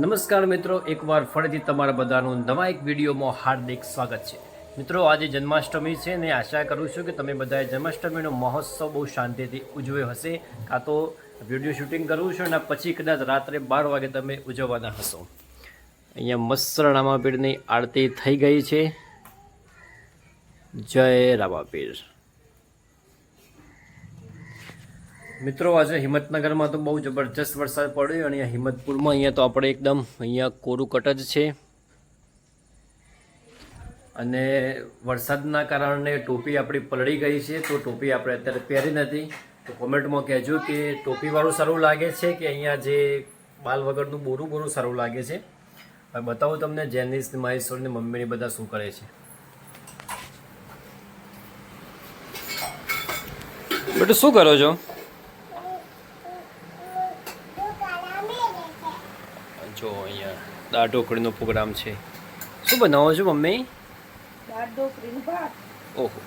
નમસ્કાર મિત્રો, એકવાર ફરીથી તમારા બધાનું નવા એક વિડીયોમાં હાર્દિક સ્વાગત છે. મિત્રો, આજે જન્માષ્ટમી છે ને આશા કરું છું કે તમે બધાએ જન્માષ્ટમીનો મહોત્સવ બહુ શાંતિથી ઉજવ્યો હશે. કાં તો વીડિયો શૂટિંગ કરવું છું અને પછી કદાચ રાત્રે બાર વાગે તમે ઉજવવાના હશો. અહીંયા મસ્ત રામાપીરની આરતી થઈ ગઈ છે. જય રામાપીર. મિત્રો, આજે હિંમતનગરમાં તો બહુ જબરજસ્ત વરસાદ પડ્યો અને અહીંયા હિંમતપુરમાં અહીંયા તો આપણે એકદમ અહીંયા કોરું કટ જ છે. અને વરસાદના કારણે ટોપી આપણી પલળી ગઈ છે, તો ટોપી આપણે અત્યારે પહેરી નથી. તો કોમેન્ટમાં કહેજો કે ટોપીવાળું સારું લાગે છે કે અહીંયા જે બાલ વગરનું બોરું બોરું સારું લાગે છે? બતાવું તમને જેનિસ, મહેશ્વર ને મમ્મીને બધા શું કરે છે. બેટું, શું કરો છો? જો અહીંયા દાળ ઢોકળીનો પ્રોગ્રામ છે. શું બનાવો છો મમ્મી? દાળ ઢોકળીનો ભાત. ઓહો.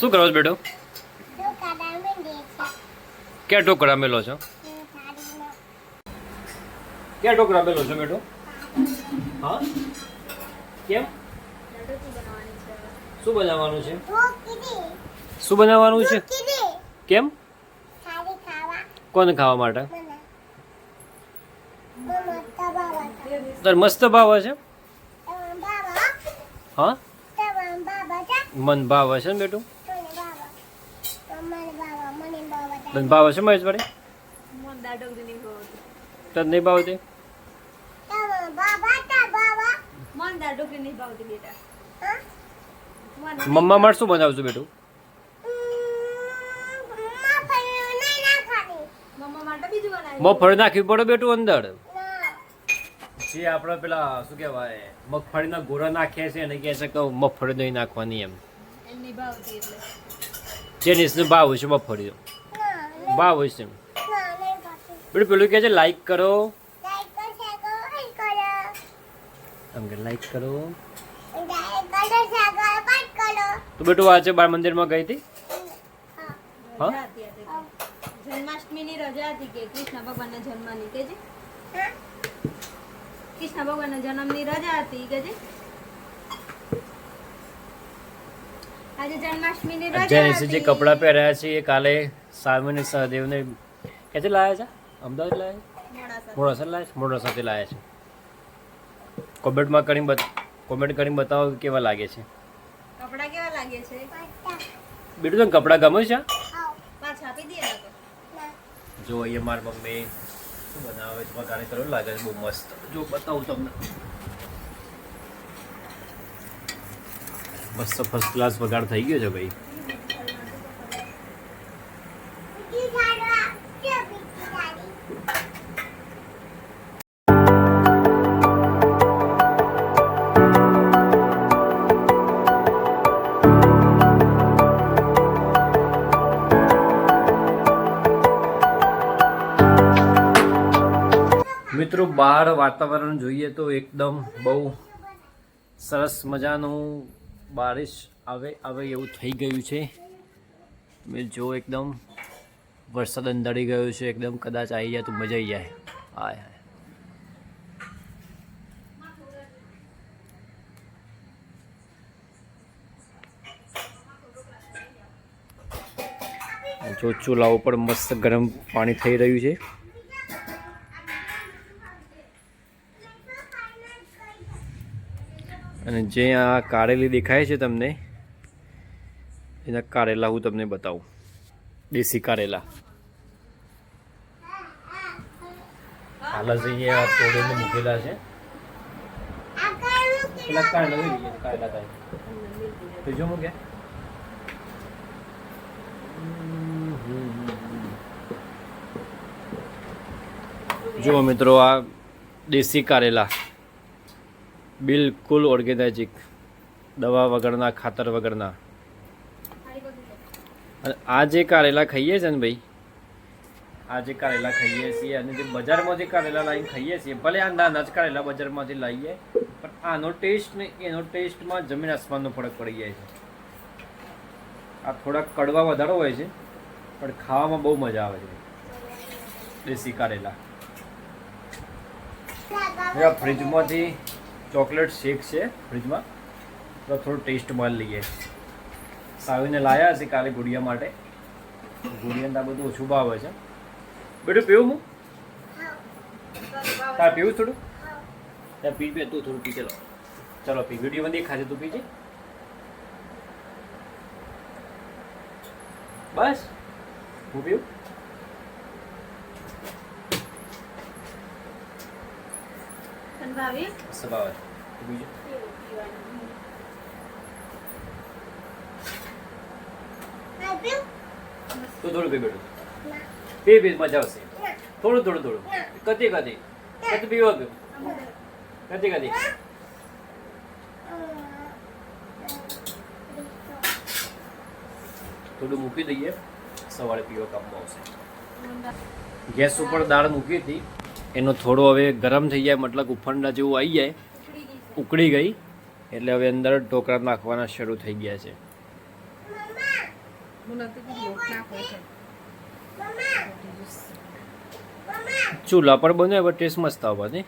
શું કરો છો બેટો? ક્યાં ઢોકળા મેલો છો? ક્યાં ઢોકળા મેલો છો બેટો? હા? કેમ? શું બનાવવાનું છે? શું બનાવવાનું છે? કેમ? કોને ખાવા માટે? તાર મસ્ત ભાવ છે? હા? મન ભાવ છે ને બેટું? તને ભાવ દાળ ઢોકળીની ભાવતી તને નહીં ભાવતી? મમ્મા માટે શું બનાવશું બેટું મમ્મા માટે બીજું બનાવી મગફળી નાખવી પડે બેટું અંદર. જે આપણે પેલા શું કહેવાય મગફળીના ગોળા નાખ્યા છે અને કહે છે કે મગફળી નહીં નાખવાની એમ. જે જેનિસનો ભાવ છે મગફળીનો. ભાવ છે બેટું પેલું કહે છે લાઈક કરો. કે લાઈક કરો. તો બેટું આજે બાળ મંદિરમાં ગઈ હતી? હા? હતી. જન્માષ્ટમીની રજા હતી કે કૃષ્ણ ભગવાનના જન્મની કે જે? કૃષ્ણ ભગવાનના જન્મની રજા હતી કે જે? આજે જન્માષ્ટમીની રજા જેનિસે જે કપડાં પહેર્યા છે એ કાલે સામેને સહદેવને ક્યાંથી લાયા છે? અમદાવાદ લાયા મોડાસા. મોડાસા લાયા છે? મોડાસાથી લાયા છે. કોમેન્ટમાં કરીને બત કોમેન્ટ કરીને બતાવો કેવા લાગે છે. કપડાં કેવા લાગે છે? બેટું તને કપડાં ગમે છે પાછા આપી દઈએ ને તો. જો અહીંયા મારી મમ્મી શું બનાવે છે વઘારે કરો લાગે છે, બહુ મસ્ત. જો બતાવું તમને. મસ્ત ફર્સ્ટ ક્લાસ વઘાર થઈ ગયો છે ભાઈ. મિત્રો બહાર વાતાવરણ જોઈએ તો એકદમ બહુ સરસ મજાનું બારિશ આવે આવે એવું થઈ ગયું છે. મેં જો એકદમ વરસાદ અંધારી ગયો છે, એકદમ કદાચ આવી જાય તો મજા આવી જાય. હાય હાય. જો ચૂલા ઉપર મસ્ત ગરમ પાણી થઈ રહ્યું છે. અને જે આ કારેલી દેખાય છે તમને એના કારેલા હું તમને બતાવું. દેશી કારેલા. હાલ અહીંયા તોડીને મૂકેલા છે. પેલા કારેલા લઈ કારેલા કાંઈ તો જો મૂક્યા જુઓ મિત્રો આ દેશી કારેલા. બિલકુલ ઓર્ગેનાઇઝિક દવા વગરના, ખાતર વગરના. આ જે કારેલા ખાઈએ છે ને ભાઈ? આ જે કારેલા ખાઈએ છીએ અને જે બજારમાં જે કારેલા લાવીને ખાઈએ છીએ, ભલે આ નાના જ કારેલા બજારમાંથી લાવીએ પણ આનો ટેસ્ટ ને એનો ટેસ્ટમાં જમીન આસમાનનો ફરક પડી જાય છે. આ થોડાક કડવા વધારો હોય છે, પણ ખાવામાં બહુ મજા આવે છે. દેશી કારેલા. ફ્રીજમાંથી ચોકલેટ શેક છે ફ્રીજમાં. તો થોડો ટેસ્ટ મળી લઈએ. સાવીને લાયા હશે કાલે ગુડિયા માટે. ગુડિયાને આ બધું ઓછું ભાવે છે. બેટું પીવું હું? તાર પીવું થોડું? ત્યાં પી પી તું થોડું પી ચલો. ચલો પી. વીડિયો બંધ ખાજે તું પીજે. બસ. હું પીવું? તને ભાવે તું થોડું પી બેઠું પી પી મજા આવશે. થોડું થોડું થોડું. કતી કતી કતી પીવો કતી કતી થોડું મૂકી દઈએ. સવારે પીવા કામમાં આવશે. ગેસ ઉપર દાળ મૂકી હતી. એનો થોડો હવે ગરમ થઈ જાય મતલબ ઉફંડા જેવું આવી જાય. ઉકળી ગઈ. એટલે હવે અંદર ઢોકળા નાખવાના શરૂ થઈ ગયા છે. ચૂલા પર બને હવે ટેસ્ટ મસ્ત આવવાની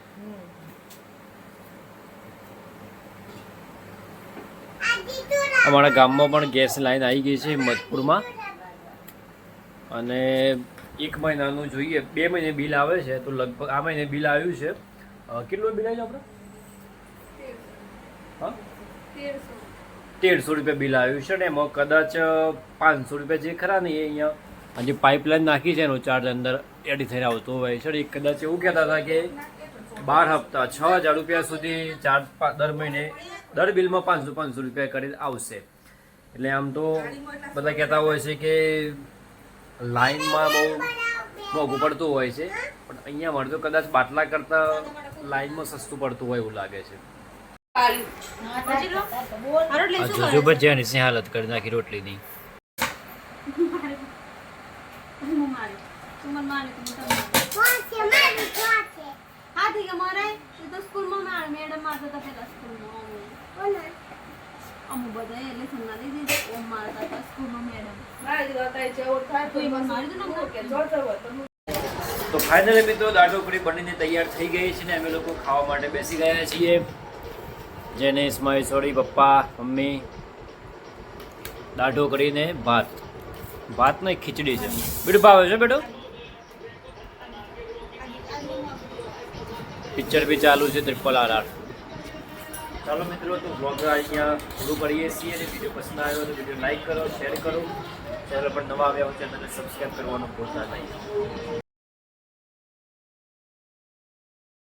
અમારા ગામમાં પણ ગેસ લાઈન આવી ગઈ છે મધપુરમાં. અને એક મહિનાનું જોઈએ બે મહિને બિલ આવે છે તો લગભગ આ મહિને બિલ આવ્યું છે. કેટલું બિલ આવ્યું આપણે હા? તેરસો. રૂપિયા બિલ આવ્યું છે ને એમાં કદાચ પાંચસો રૂપિયા જે ખરા ને એ અહીંયા. જે પાઇપલાઇન નાખી છે એનો ચાર્જ અંદર એડ થઈને આવતો હોય છે એ કદાચ એવું કહેતા હતા કે બાર હપ્તા છ હજાર રૂપિયા સુધી ચાર્જ દર મહિને દર બિલમાં પાંચસો પાંચસો રૂપિયા કરી આવશે. એટલે આમ તો બધા કહેતા હોય છે કે લાઈનમાં બહુ મોંઘું પડતું હોય છે. પણ અહીંયા મળતો કદાચ બાટલા કરતાં લાઈનમાં સસ્તું પડતું હોય એવું લાગે છે. પછી લો. હારો એટલે શું જોજો કરે ભજીયાની સી હાલત કરી નાખી રોટલીની હું મારે. તું મને મારે. તું મને મારે. હા ઠીક है મારે. એ તો સ્કૂલમાં મારે મેડમ મારતા હતા પેલા સ્કૂલમાં. અમુક બધા એટલે સમના દીધી ઓમ મારતા હતા સ્કૂલમાં મેડમ. તો ફાઇનલી મિત્રો દાળ ઢોકળી બનીને તૈયાર થઈ ગઈ છે ને. અમે લોકો ખાવા માટે બેસી ગયા છીએ. જેને ઇસ્માઇલ છોડી પપ્પા, મમ્મી, દાઢો કરીને ભાત. ભાત ને ખીચડી છે. બેટું ભાવે છે બેટો? પિક્ચર બી ચાલુ છે ત્રિપલ આર આર. ચાલો મિત્રો, તો બ્લોગ અહીંયા પૂરું કરીએ છીએ અને વીડિયો પસંદ આવ્યો તો વીડિયો લાઈક કરો શેર કરો. ચેનલ પર નવા આવ્યા હોય ચેનલને સબસ્ક્રાઈબ કરવાનું ભૂલતા નહીં.